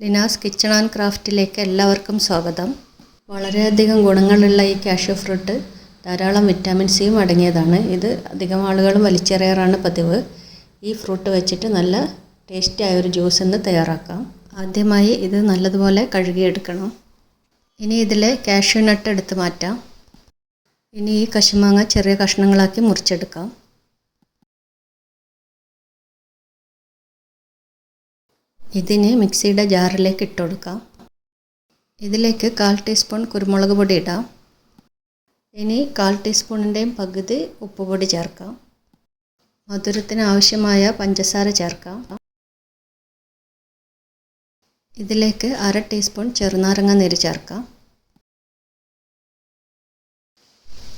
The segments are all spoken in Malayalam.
ലിനാസ് കിച്ചൺ ആൻഡ് ക്രാഫ്റ്റിലേക്ക് എല്ലാവർക്കും സ്വാഗതം. വളരെയധികം ഗുണങ്ങളുള്ള ഈ കാഷ്യു ഫ്രൂട്ട് ധാരാളം വിറ്റാമിൻ സിയും അടങ്ങിയതാണ്. ഇത് അധികം ആളുകളും വലിച്ചെറിയാറാണ് പതിവ്. ഈ ഫ്രൂട്ട് വെച്ചിട്ട് നല്ല ടേസ്റ്റി ആയ ഒരു ജ്യൂസ് ഇന്ന് തയ്യാറാക്കാം. ആദ്യമായി ഇത് നല്ലതുപോലെ കഴുകിയെടുക്കണം. ഇനി ഇതിലെ കാഷ്യൂ നട്ട് എടുത്ത് മാറ്റാം. ഇനി ഈ കശുമാങ്ങ ചെറിയ കഷ്ണങ്ങളാക്കി മുറിച്ചെടുക്കാം. ഇതിന് മിക്സിയുടെ ജാറിലേക്ക് ഇട്ട് കൊടുക്കാം. ഇതിലേക്ക് കാൽ ടീസ്പൂൺ കുരുമുളക് പൊടി ഇടാം. ഇനി കാൽ ടീസ്പൂണിന്റെയും പകുതി ഉപ്പുപൊടി ചേർക്കാം. മധുരത്തിന് ആവശ്യമായ പഞ്ചസാര ചേർക്കാം. ഇതിലേക്ക് അര ടീസ്പൂൺ ചെറുനാരങ്ങ നീര് ചേർക്കാം.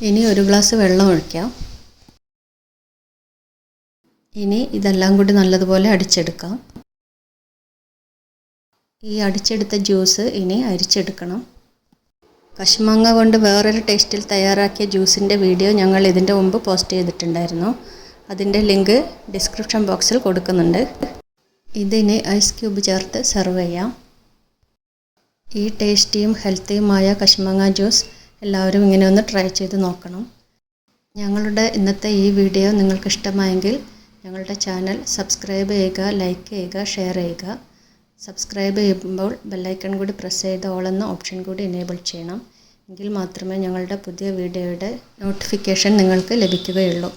ഇനി ഒരു ഗ്ലാസ് വെള്ളം ഒഴിക്കാം. ഇനി ഇതെല്ലാം കൂടി നല്ലതുപോലെ അടിച്ചെടുക്കാം. ഈ അടിച്ചെടുത്ത ജ്യൂസ് ഇനി അരിച്ചെടുക്കണം. കശുമാങ്ങ കൊണ്ട് വേറൊരു ടേസ്റ്റിൽ തയ്യാറാക്കിയ ജ്യൂസിന്റെ വീഡിയോ ഞങ്ങൾ ഇതിന്റെ മുമ്പ് പോസ്റ്റ് ചെയ്തിട്ടുണ്ടായിരുന്നു. അതിന്റെ ലിങ്ക് ഡിസ്ക്രിപ്ഷൻ ബോക്സിൽ കൊടുക്കുന്നുണ്ട്. ഇതിന് ഐസ് ക്യൂബ് ചേർത്ത് സെർവ് ചെയ്യാം. ഈ ടേസ്റ്റിയും ഹെൽത്തിയുമായ കശുമാങ്ങ ജ്യൂസ് എല്ലാവരും ഇങ്ങനെ ഒന്ന് ട്രൈ ചെയ്ത് നോക്കണം. ഞങ്ങളുടെ ഇന്നത്തെ ഈ വീഡിയോ നിങ്ങൾക്ക് ഇഷ്ടമായെങ്കിൽ ഞങ്ങളുടെ ചാനൽ സബ്സ്ക്രൈബ് ചെയ്യുക ലൈക്ക് ചെയ്യുക ഷെയർ ചെയ്യുക. സബ്സ്ക്രൈബ് ചെയ്യുമ്പോൾ ബെല്ലൈക്കൺ കൂടി പ്രസ് ചെയ്ത് ഓൾ എന്ന ഓപ്ഷൻ കൂടി എനേബിൾ ചെയ്യണം. എങ്കിൽ മാത്രമേ ഞങ്ങളുടെ പുതിയ വീഡിയോയുടെ നോട്ടിഫിക്കേഷൻ നിങ്ങൾക്ക് ലഭിക്കുകയുള്ളൂ.